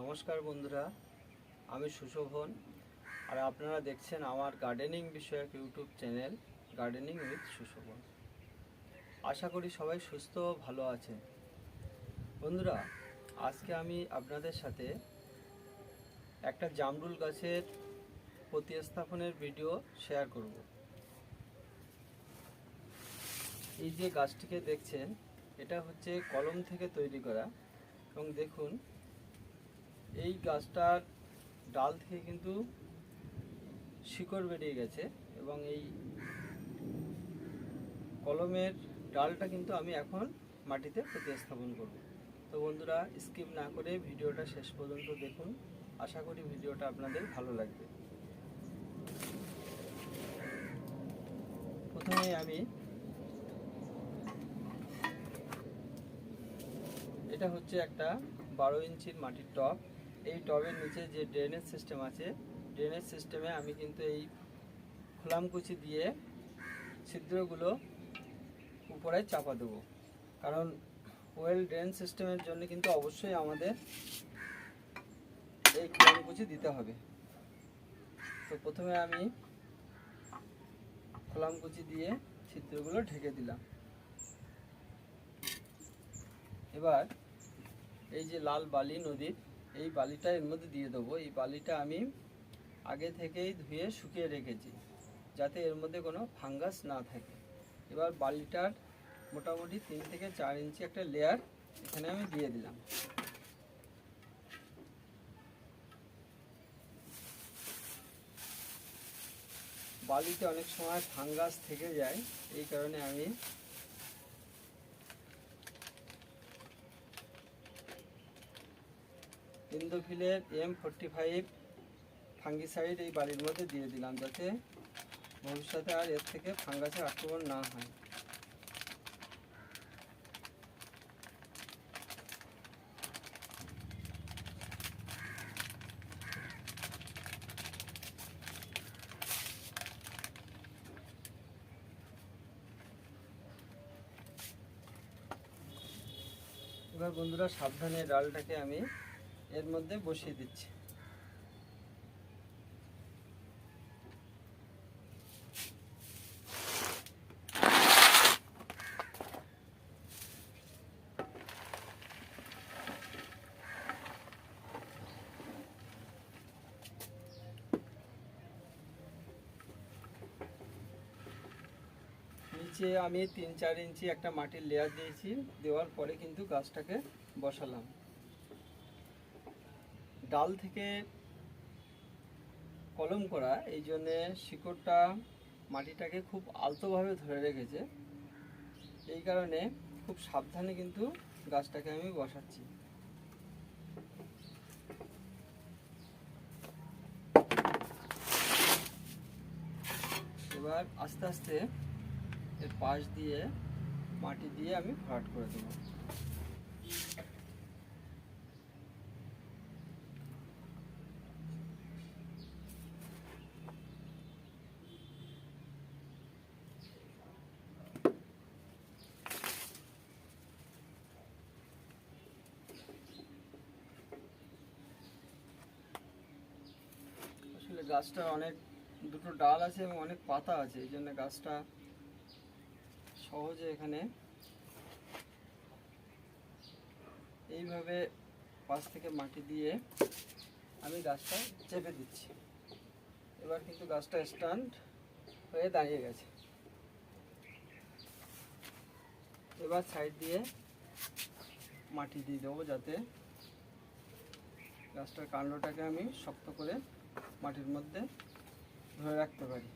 নমস্কার বন্ধুরা, আমি সুশোভন। আর আপনারা দেখছেন আমার গার্ডেনিং বিষয়ক YouTube channel gardening with Sushobhan. আশা করি সবাই সুস্থ ও ভালো আছেন। বন্ধুরা, আজকে আমি আপনাদের সাথে একটা জামরুল গাছের প্রতিস্থাপনের ভিডিও শেয়ার করব। এই যে গাছটিকে দেখছেন, এটা হচ্ছে কলম থেকে তৈরি করা। এবং দেখুন এই গাছটার ডাল থেকে কিন্তু শিকড় বেরিয়ে গেছে এবং এই কলমের ডালটা কিন্তু আমি এখন মাটিতে প্রতিস্থাপন করব। তো বন্ধুরা, স্কিপ না করে ভিডিওটা শেষ পর্যন্ত দেখুন। আশা করি ভিডিওটা আপনাদের ভালো লাগবে। প্রথমে আমি এটা হচ্ছে একটা বারো ইঞ্চির মাটির টব। এই টবের নিচে যে ড্রেনেজ সিস্টেম আছে ড্রেনেজ সিস্টেমে আমি কিন্তু এই খোলামকুচি দিয়ে ছিদ্রগুলো উপরে চাপা দেবো। কারণ ওয়েল ড্রেন সিস্টেমের জন্য কিন্তু অবশ্যই আমাদের এই খোলামকুচি দিতে হবে। তো প্রথমে আমি খোলামকুচি দিয়ে ছিদ্রগুলো ঢেকে দিলাম। এবার এই যে লাল বালি নদীর এই বালিটা এর মধ্যে দিয়ে দেবো। এই বালিটা আমি আগে থেকেই ধুয়ে শুকিয়ে রেখেছি, যাতে এর মধ্যে কোনো ফাঙ্গাস না থাকে। এবার বালিটার মোটামুটি তিন থেকে চার ইঞ্চি একটা লেয়ার এখানে আমি দিয়ে দিলাম। বালিতে অনেক সময় ফাঙ্গাস থেকে যায়, এই কারণে আমি ইন্দোফিলের এম ফোরটি ফাইভ ফাঙ্গিসাইড এই বাড়ির মধ্যে দিয়ে দিলাম যাতে ভবিষ্যতে আর এর থেকে ফাঙ্গাসের আক্রমণ না হয়। এবার বন্ধুরা, সাবধানে ডালটাকে আমি এর মধ্যে বসিয়ে দিচ্ছি। নিচে আমি তিন চার ইঞ্চি একটা মাটির লেয়ার দিয়েছি, দেওয়ার পরে কিন্তু গাছটাকে বসালাম। ডাল থেকে কলম করা, এই জন্যে শিকড়টা মাটিটাকে খুব আলতোভাবে ধরে রেখেছে। এই কারণে খুব সাবধানে কিন্তু গাছটাকে আমি বসাচ্ছি। এবার আস্তে আস্তে এর পাশ দিয়ে মাটি দিয়ে আমি ভরাট করে দেবো। গাছটা অনেক, দুটো ডাল আছে এবং অনেক পাতা আছে, এই জন্য গাছটা সহজে এখানে এইভাবে পাশ থেকে মাটি দিয়ে আমি গাছটা চেপে দিচ্ছি। এবার কিন্তু গাছটা স্ট্যান্ড হয়ে দাঁড়িয়ে গেছে। এবার সাইড দিয়ে মাটি দিয়ে দেবো যাতে গাছটার কাণ্ডটাকে আমি শক্ত করে মাটির মধ্যে ধরে রাখতে পারি।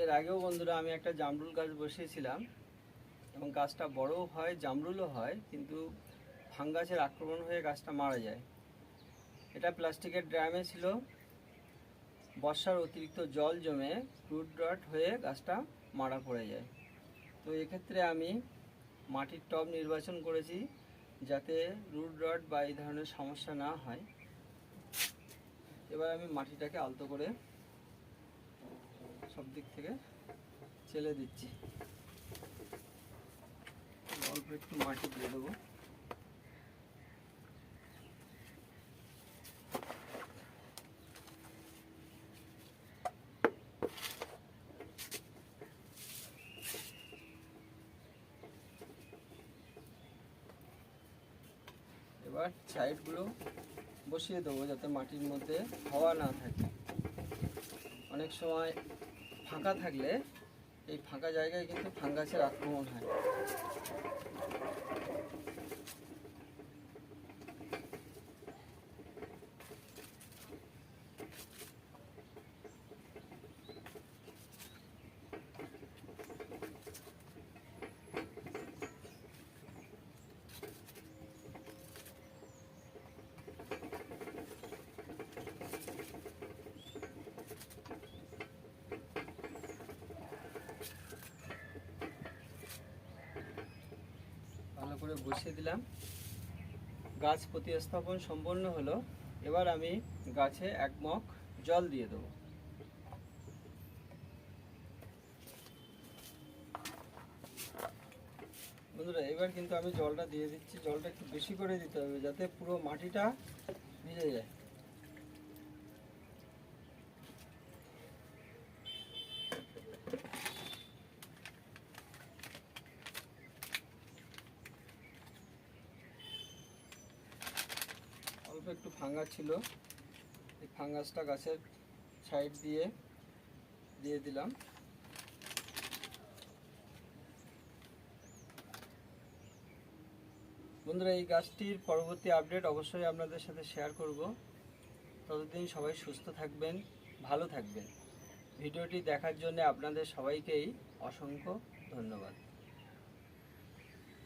এর আগেও বন্ধুরা আমি একটা জামরুল গাছ বসিয়েছিলাম এবং গাছটা বড়ও হয়, জামরুলও হয়, কিন্তু ফাঙ্গাসের আক্রমণ হয়ে গাছটা মারা যায়। এটা প্লাস্টিকের ড্রামে ছিল। বর্ষার অতিরিক্ত জল জমে রুট ডট হয়ে গাছটা মারা পড়ে যায়। তো এক্ষেত্রে আমি মাটির টব নির্বাচন করেছি যাতে রুট রড বা এই ধরনের সমস্যা না হয়। এবার আমি মাটিটাকে আলতো করে সব দিক থেকে চেলে দিচ্ছি। অল্প একটু মাটি দিয়ে দেবো। এবার সাইডগুলো বসিয়ে দেবো যাতে মাটির মধ্যে হাওয়া না থাকে। অনেক সময় ফাঁকা থাকলে এই ফাঁকা জায়গায় কিন্তু ফাঙ্গাসের আক্রমণ হয়। করে বসিয়ে দিলাম। গাছ প্রতিস্থাপন সম্পন্ন হলো। এবার আমি গাছে এক মগ জল দিয়ে দেবো। বন্ধুরা, এবার কিন্তু আমি জলটা দিয়ে দিচ্ছি। জলটা একটু বেশি করে দিতে হবে যাতে পুরো মাটিটা ভিজে যায়। অল্প একটু ফাঙ্গাস ছিল। এই ফাঙ্গাসটা গাছের সাইড দিয়ে দিয়ে দিলাম। বন্ধুরা, এই গাছটির পরবর্তী আপডেট অবশ্যই আপনাদের সাথে শেয়ার করব। ততদিন সবাই সুস্থ থাকবেন, ভালো থাকবেন। ভিডিওটি দেখার জন্য আপনাদের সবাইকেই অসংখ্য ধন্যবাদ।